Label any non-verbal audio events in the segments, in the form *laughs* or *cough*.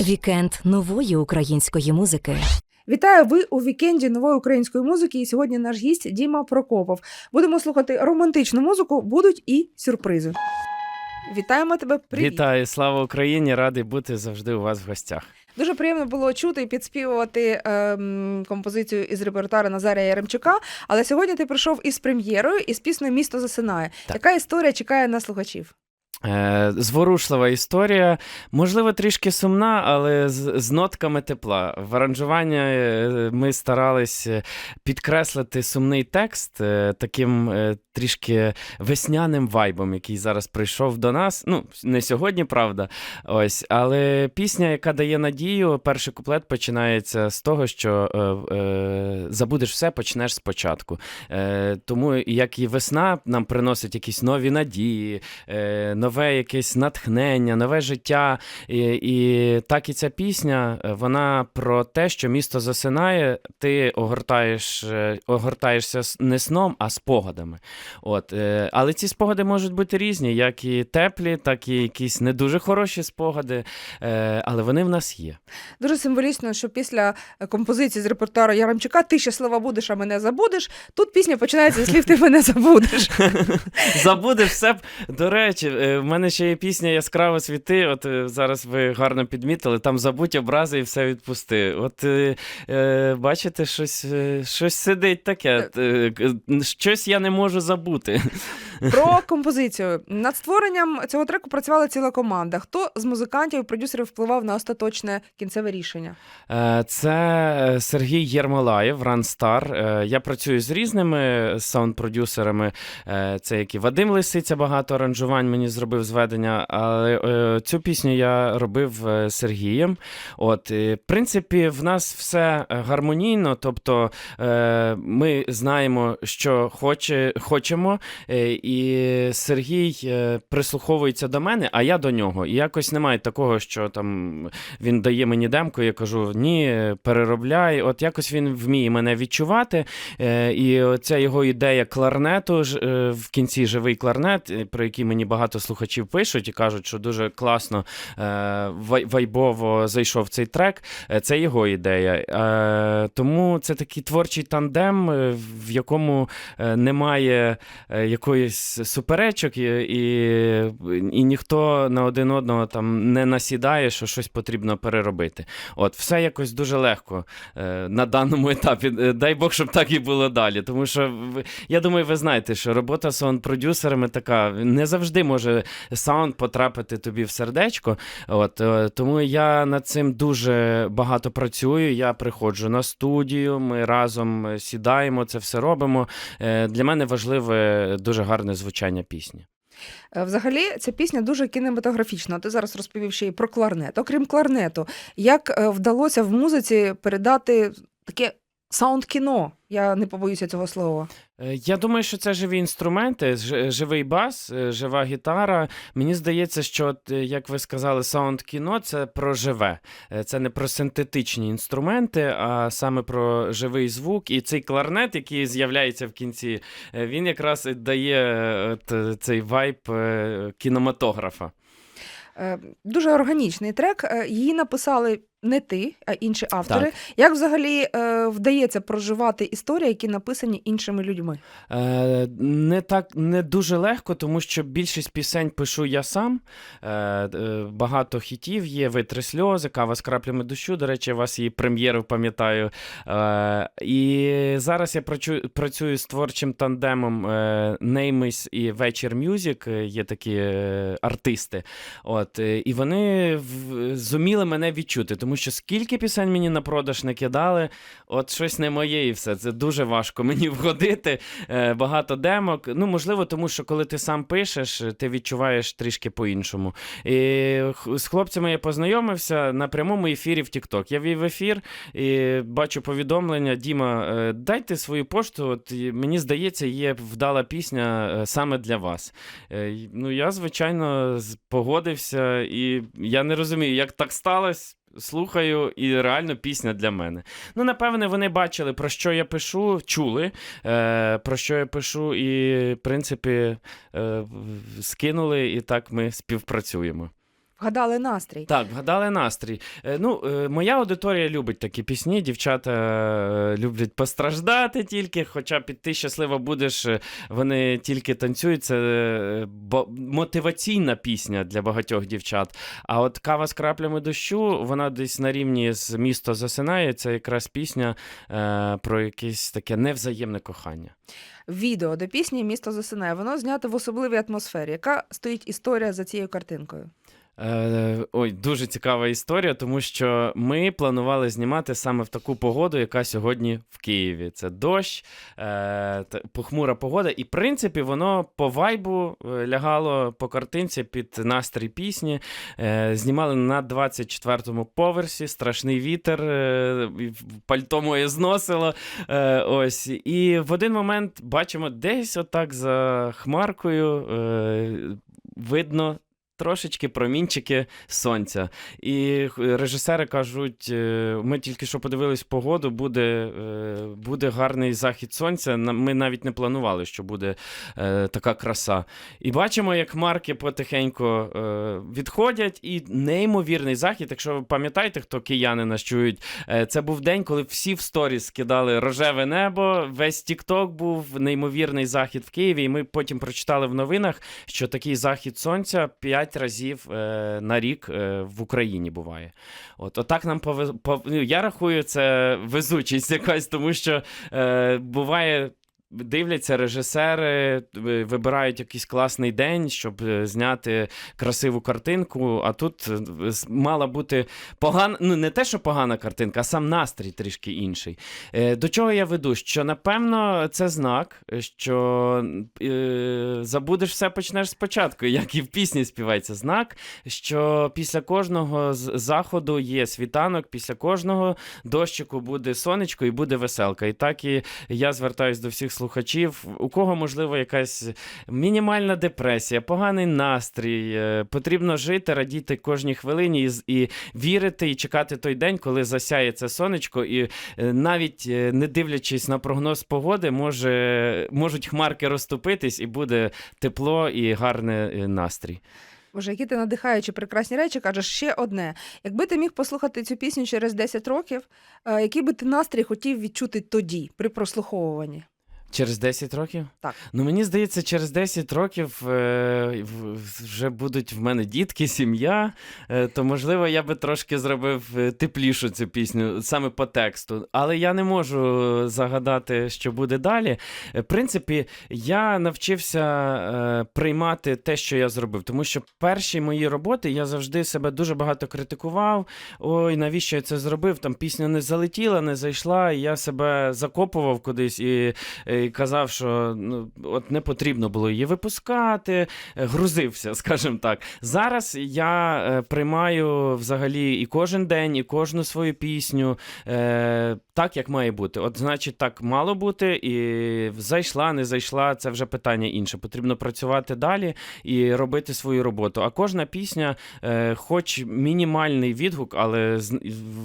Вікенд нової української музики. Вітаю ви у вікенді нової української музики. І сьогодні наш гість Діма Прокопов. Будемо слухати романтичну музику, будуть і сюрпризи. Вітаємо тебе. Привіт. Вітаю, слава Україні! Радий бути завжди у вас в гостях. Дуже приємно було чути і підспівувати ем, композицію із репертуару Назарія Яремчука. Але сьогодні ти прийшов із прем'єрою із піснею Місто засинає. Так. Яка історія чекає на слухачів? Е, зворушлива історія, можливо, трішки сумна, але з, з нотками тепла. В аранжуванні е, ми старались е, підкреслити сумний текст таким трішки весняним вайбом, який зараз прийшов до нас. Ну, не сьогодні, правда. Ось, але пісня, яка дає надію, перший куплет починається з того, що е, е, забудеш все, почнеш спочатку. Е, тому як і весна нам приносить якісь нові надії, е, нове якесь натхнення, нове життя. І, і так і ця пісня, е, вона про те, що місто засинає, ти огортаєш, е, огортаєшся не сном, а спогадами. От, е, але ці спогади можуть бути різні, як і теплі, так і якісь не дуже хороші спогади, е, але вони в нас є. Дуже символічно, що після е, композиції з репертуару Яремчука ти щаслива будеш, а мене забудеш. Тут пісня починається зі слів ти мене забудеш. *laughs* Забудеш все. До речі, е, в мене ще є пісня Яскраво світи. От е, зараз ви гарно підмітили, там забудь образи і все відпусти. От е, бачите, щось, щось сидить таке. Щось я не можу забути забути. Про *laughs* композицію над створенням цього треку працювала ціла команда. Хто з музикантів і продюсерів впливав на остаточне кінцеве рішення? Е, Це е, Сергій Єрмолаєв, Ранстар. Я працюю з різними саунд-продюсерами. Е, Це як і Вадим Лисиця, багато аранжувань мені зробив зведення. Але е, цю пісню я робив е, з Сергієм. От, в принципі, в нас все гармонійно, тобто е, ми знаємо, що хоче, хочемо, е, і Сергій е, прислуховується до мене, а я до нього. І якось немає такого, що там він дає мені демку, я кажу: ні, переробляй. От якось він вміє мене відчувати. Е, і ця його ідея кларнету е, в кінці живий кларнет, про який мені багато слухачів пишуть і кажуть, що дуже класно вайбово зайшов цей трек. Це його ідея. Тому це такий творчий тандем, в якому немає е, якоїсь суперечок, і, і, і ніхто на один одного там не насідає, що щось потрібно переробити. От, все якось дуже легко е, на даному етапі. Е, Дай Бог, щоб так і було далі. Тому що я думаю, ви знаєте, що робота з саунд-продюсерами така не завжди може саунд потрапити тобі в сердечко. От, е, тому я над цим дуже багато працюю. Я приходжу на студію, ми разом сідаємо, це все робимо. Е, Для мене важливе дуже гарне звучання пісні. Е, Взагалі, ця пісня дуже кінематографічна. Ти зараз розповів ще й про кларнет. Окрім кларнету, як е, вдалося в музиці передати таке саунд-кіно? Я не побоюся цього слова. Е, Я думаю, що це живі інструменти, ж- живий бас, е, жива гітара. Мені здається, що, от, е, як ви сказали, саунд кіно це про живе. Е, Це не про синтетичні інструменти, а саме про живий звук. І цей кларнет, який з'являється в кінці, е, він якраз і дає е, от, е, цей вайб е, кінематографа. Е, Дуже органічний трек. Е, Її написали не ти, а інші автори. Так. Як взагалі е, вдається проживати історії, які написані іншими людьми? Е, не так не дуже легко, тому що більшість пісень пишу я сам. Е, е, багато хітів є, витри сльози, кава з краплями дощу. До речі, я вас її прем'єру пам'ятаю. Е, і зараз я працюю, працюю з творчим тандемом е, Неймис і Вечір Мюзік. Е, Є такі е, артисти. От, е, і вони в- зуміли мене відчути, тому що скільки пісень мені на продаж не кидали, от щось не моє і все. Це дуже важко *laughs* мені вгодити. Е, багато демок. Ну, можливо, тому що коли ти сам пишеш, ти відчуваєш трішки по-іншому. І з хлопцями я познайомився на прямому ефірі в TikTok. Я вів ефір і бачу повідомлення: Діма, е, дайте свою пошту. От мені здається, є вдала пісня е, саме для вас. Е, Ну, я, звичайно, погодився, і я не розумію, як так сталося. Слухаю, і реально пісня для мене. Ну, напевне, вони бачили, про що я пишу, чули, е, про що я пишу, і, в принципі, е, скинули, і так ми співпрацюємо. Вгадали настрій. Так, вгадали настрій. Е, Ну, е, моя аудиторія любить такі пісні. Дівчата е, люблять постраждати тільки, хоча під ти щаслива будеш, вони тільки танцюють. Це мотиваційна пісня для багатьох дівчат. А от кава з краплями дощу, вона десь на рівні з місто засинає. Це якраз пісня про якесь таке невзаємне кохання. Відео до пісні Місто засинає. Воно знято в особливій атмосфері. Яка стоїть історія за цією картинкою? Е, ой, дуже цікава історія, тому що ми планували знімати саме в таку погоду, яка сьогодні в Києві. Це дощ, е, похмура погода. І, в принципі, воно по вайбу е, лягало по картинці під настрій пісні. Знімали на 24-му поверсі, страшний вітер, пальто моє зносило. Ось. І в один момент бачимо десь отак за хмаркою видно трошечки промінчики сонця. І режисери кажуть: е, ми тільки що подивились погоду, буде, е, буде гарний захід сонця. Ми навіть не планували, що буде е, така краса. І бачимо, як марки потихеньку відходять, і неймовірний захід. Якщо ви пам'ятаєте, хто кияни нас чують, це був день, коли всі в сторіс скидали рожеве небо. Весь Тікток був неймовірний захід в Києві. І ми потім прочитали в новинах, що такий захід сонця 5 разів е, на рік е, в Україні буває. От отак нам повез... пов... ну, Я рахую, це везучість якась, тому що е, буває. Дивляться режисери, вибирають якийсь класний день, щоб е, зняти красиву картинку. А тут е, мала бути погана, ну не те, що погана картинка, а сам настрій трішки інший. Е, До чого я веду? Що напевно це знак, що е, забудеш все, почнеш спочатку, як і в пісні співається знак, що після кожного заходу є світанок, після кожного дощику буде сонечко і буде веселка. І так і я звертаюсь до всіх слухачів, у кого можливо якась мінімальна депресія, поганий настрій. е, Потрібно жити, радіти кожній хвилині і, і вірити і чекати той день, коли засяє це сонечко, і е, навіть е, не дивлячись на прогноз погоди, може, можуть хмарки розтопитись, і буде тепло і гарний настрій. Боже, які ти надихаючі прекрасні речі, кажеш ще одне. Якби ти міг послухати цю пісню через 10 років, який би ти настрій хотів відчути тоді, при прослуховуванні? Через 10 років? Так. Ну мені здається, через 10 років е, вже будуть в мене дітки, сім'я. Е, то можливо я би трошки зробив е, теплішу цю пісню саме по тексту. Але я не можу загадати, що буде далі. Е, В принципі, я навчився е, приймати те, що я зробив, тому що перші мої роботи я завжди себе дуже багато критикував. Ой, навіщо я це зробив? Там пісня не залетіла, не зайшла, і я себе закопував кудись і, і казав, що ну, от не потрібно було її випускати, е, грузився, *laughs* скажімо так. Зараз я е, приймаю взагалі і кожен день, і кожну свою пісню е, так, як має бути. От, значить, так мало бути, і зайшла, не зайшла, це вже питання інше. Потрібно працювати далі і робити свою роботу. А кожна пісня, е, хоч мінімальний відгук, але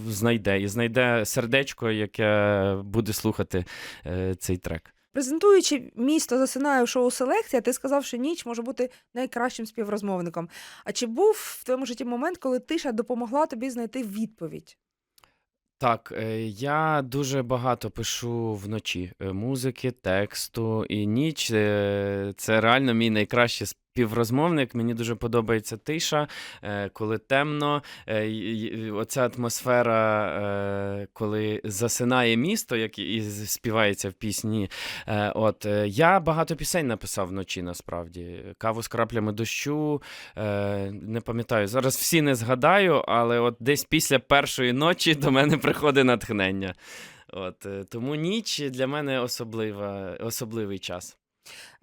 знайде і знайде сердечко, яке буде слухати е, цей трек. Презентуючи місто засинає шоу Селекція, ти сказав, що ніч може бути найкращим співрозмовником. А чи був в твоєму житті момент, коли тиша допомогла тобі знайти відповідь? Так, е, я дуже багато пишу вночі е, музики, тексту і ніч. е, Це реально мій найкращий співрозмовник. Мені дуже подобається тиша, е, коли темно. е, Оця атмосфера, е, коли засинає місто, як і співається в пісні. От я багато пісень написав вночі, насправді. Каву з краплями дощу. Не пам'ятаю, зараз всі не згадаю, але от десь після першої ночі до мене приходить натхнення. От, тому ніч для мене особлива, особливий час.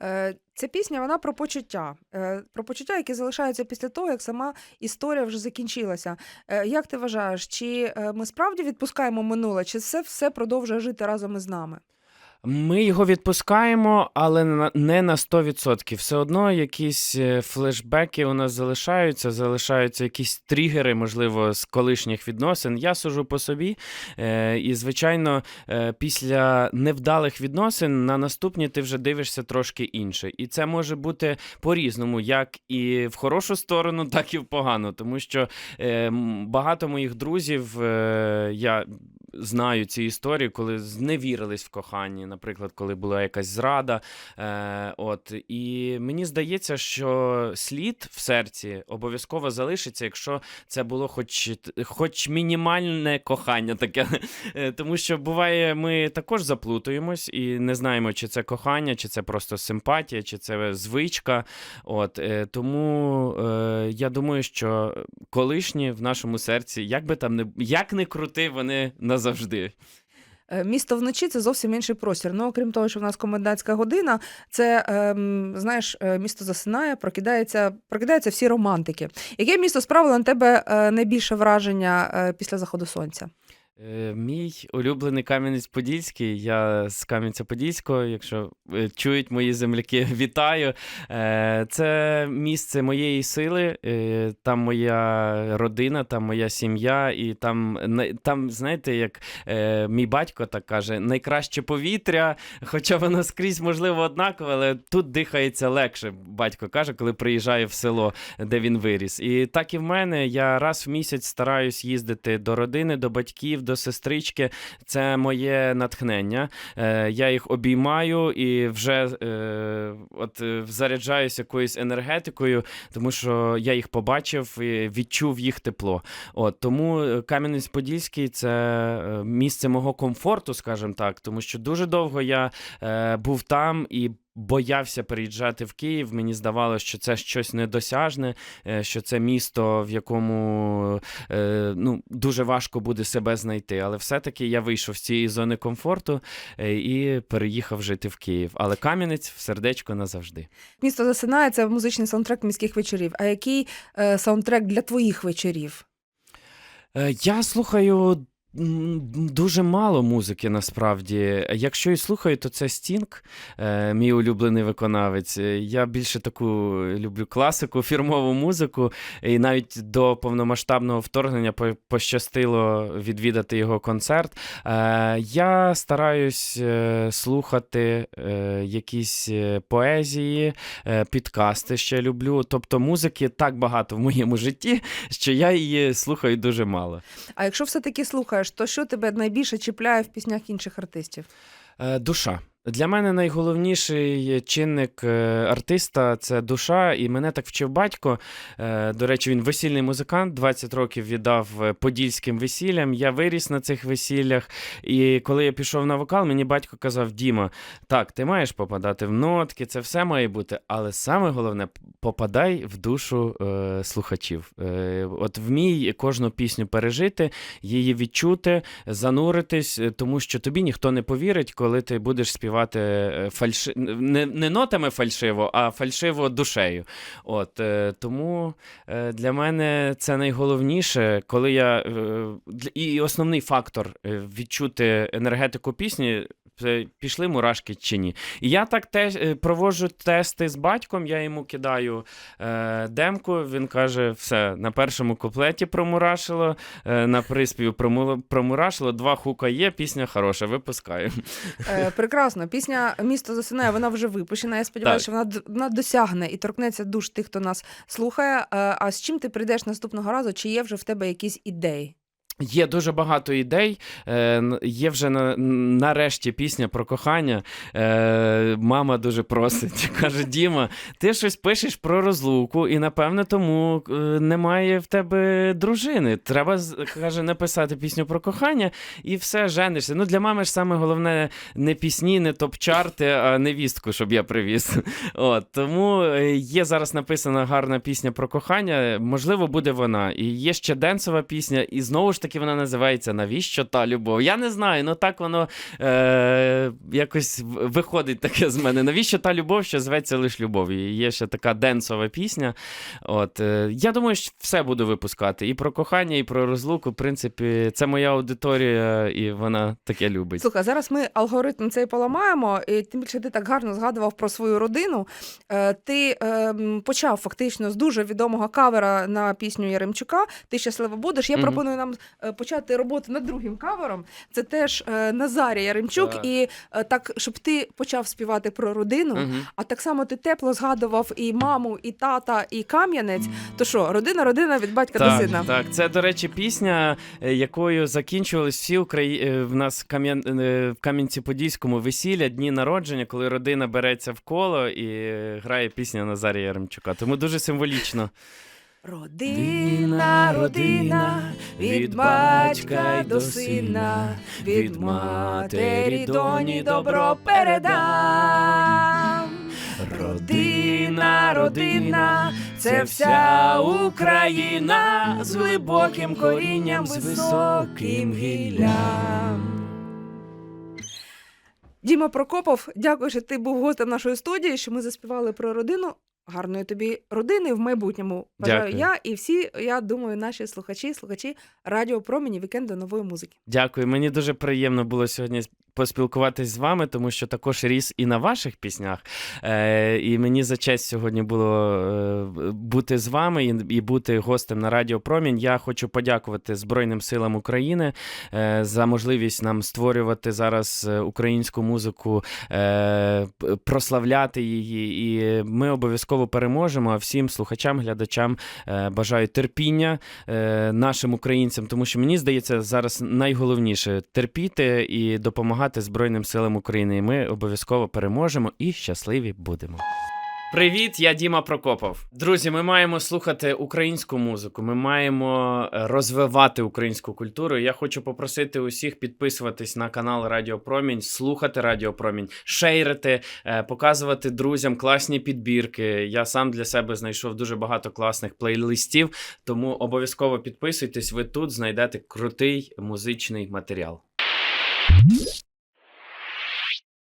Е, Ця пісня вона про почуття, е, про почуття, які залишаються після того, як сама історія вже закінчилася. Е, Як ти вважаєш, чи ми справді відпускаємо минуле, чи це все продовжує жити разом із нами? Ми його відпускаємо, але не на 100%. Все одно якісь е, флешбеки у нас залишаються, залишаються якісь тригери, можливо, з колишніх відносин. Я сужу по собі. е, І, звичайно, е, після невдалих відносин на наступні ти вже дивишся трошки інше. І це може бути по-різному, як і в хорошу сторону, так і в погану. Тому що багато моїх друзів я знаю ці історії, коли зневірились в коханні, наприклад, коли була якась зрада. Е, от, і мені здається, що слід в серці обов'язково залишиться, якщо це було хоч, хоч мінімальне кохання таке. Е, Тому що буває, ми також заплутуємось і не знаємо, чи це кохання, чи це просто симпатія, чи це звичка. От, е, тому е, я думаю, що колишні в нашому серці, як би там не як не крути, вони назавжди. Е, Місто вночі це зовсім інший простір. Ну, окрім того, що в нас комендантська година, це ем, знаєш, е, місто засинає, прокидається, прокидаються всі романтики. Яке місто справило на тебе е, найбільше враження після заходу сонця? Е, Мій улюблений Кам'янець-Подільський. Я з Кам'янця-Подільського. Якщо е, чують мої земляки, *laughs* вітаю. Е, Це місце моєї сили. Там моя родина, там моя сім'я, і там, най- там знаєте, як мій батько так каже, найкраще повітря, хоча воно скрізь можливо однакове, але тут дихається легше. Батько каже, коли приїжджає в село, де він виріс. І так і в мене. Я раз в місяць стараюсь їздити до родини, до батьків, до сестрички. Це моє натхнення. Е, я їх обіймаю і вже е, от е, заряджаюсь якоюсь енергетикою, тому що я їх побачив і відчув їх тепло. От тому е, Кам'янець-Подільський це е, місце мого комфорту, скажімо так, тому що дуже довго я е, був там і. Боявся переїжджати в Київ. Мені здавалося, що це щось недосяжне, е, що це місто, в якому е, ну, дуже важко буде себе знайти. Але все-таки я вийшов з цієї зони комфорту е, і переїхав жити в Київ. Але Кам'янець в сердечко назавжди. Місто засинає це музичний саундтрек міських вечорів. А який саундтрек для твоїх вечорів? Я слухаю. Дуже мало музики насправді. Якщо і слухаю, то це Стінг, е, мій улюблений виконавець. Е, Я більше таку люблю класику, фірмову музику. І навіть до повномасштабного вторгнення пощастило відвідати його концерт. Е, Я стараюсь слухати якісь поезії, підкасти ще люблю. Тобто музики так багато в моєму житті, що я її слухаю дуже мало. А якщо все-таки слухаєш, то що тебе найбільше чіпляє в піснях інших артистів? Е, Душа. Для мене найголовніший чинник е, артиста це душа, і мене так вчив батько. Е, До речі, він весільний музикант, 20 років віддав е, подільським весіллям. Я виріс на цих весіллях. І коли я пішов на вокал, мені батько казав: Діма, так, ти маєш попадати в нотки, це все має бути. Але саме головне попадай в душу е, слухачів. Е, От вмій кожну пісню пережити, її відчути, зануритись, тому що тобі ніхто не повірить, коли ти будеш співати е, фальши... не, не нотами фальшиво, а фальшиво душею. От, е, тому е, для мене це найголовніше, коли я і основний фактор відчути енергетику пісні. Пішли мурашки чи ні. І я так теж е, проводжу тести з батьком, я йому кидаю е, демку, він каже: все, на першому куплеті промурашило, е, на приспіві прому- промурашило, два хука є, пісня хороша, випускаю. Е, прекрасно. Пісня Місто засинає, вона вже випущена. Я сподіваюся, що вона, вона досягне і торкнеться душ тих, хто нас слухає. Е, а з чим ти прийдеш наступного разу? Чи є вже в тебе якісь ідеї? Є дуже багато ідей. Е, є вже на, нарешті пісня про кохання. Е, мама дуже просить. *laughs* Каже: Діма, ти щось пишеш про розлуку, і напевно тому е, немає в тебе дружини. Треба каже, написати пісню про кохання і все женишся. Ну для мами ж саме головне не пісні, не топ-чарти, а невістку, щоб я привіз. *laughs* От тому е, є зараз написана гарна пісня про кохання. Можливо, буде вона. І є ще денсова пісня, і знову ж таки. Таки вона називається Навіщо та любов? Я не знаю, ну так воно е, якось виходить таке з мене. Навіщо та любов, що зветься лише любов? І є ще така денсова пісня. От, е, я думаю, що все буду випускати. І про кохання, і про розлуку. В принципі, це моя аудиторія, і вона таке любить. Слухай, зараз ми алгоритм цей поламаємо, і тим більше ти так гарно згадував про свою родину. Е, Ти ем, почав фактично з дуже відомого кавера на пісню Яремчука. Ти щаслива будеш. Я Мгм. пропоную нам е, почати роботу над другим кавером. Це теж е, Назарій Яремчук. Так. І е, так, щоб ти почав співати про родину. Мгм. А так само ти тепло згадував і маму, і тата, і кам'янець. То що, родина, родина від батька до сина. так, це, до речі, пісня, е, якою закінчувались всі Украї... е, в нас Кам'ян... е, в Кам'янці-Подільському весілля, дні народження, коли родина береться в коло і е, грає пісня Назарія Яремчука. Тому дуже символічно. Родина, родина, від батька до сина, від матері доні добро передам. Родина, родина, це вся Україна з глибоким корінням, з високим гіллям. Діма Прокопов, дякую, що ти був гостем нашої студії, що ми заспівали про родину. Гарної тобі родини в майбутньому. Дякую. я і всі, я думаю, наші слухачі, слухачі Радіо Промені вікенду нової музики. Дякую. Мені дуже приємно було сьогодні поспілкуватись з вами, тому що також ріс і на ваших піснях. Е, і мені за честь сьогодні було е, бути з вами і, і бути гостем на Радіо Промінь. Я хочу подякувати Збройним силам України е, за можливість нам створювати зараз е, українську музику, е, прославляти її. І ми обов'язково переможемо. А всім слухачам, глядачам е, бажаю терпіння е, нашим українцям, тому що мені здається, зараз найголовніше терпіти і допомагати Збройним силам України. І ми обов'язково переможемо і щасливі будемо. Привіт, я Діма Прокопов. Друзі, ми маємо слухати українську музику. Ми маємо е, розвивати українську культуру. Я хочу попросити усіх підписуватись на канал Радіо Промінь, слухати Радіо Промінь, шейрити, е, показувати друзям класні підбірки. Я сам для себе знайшов дуже багато класних плейлистів. Тому обов'язково підписуйтесь. Ви тут знайдете крутий музичний матеріал.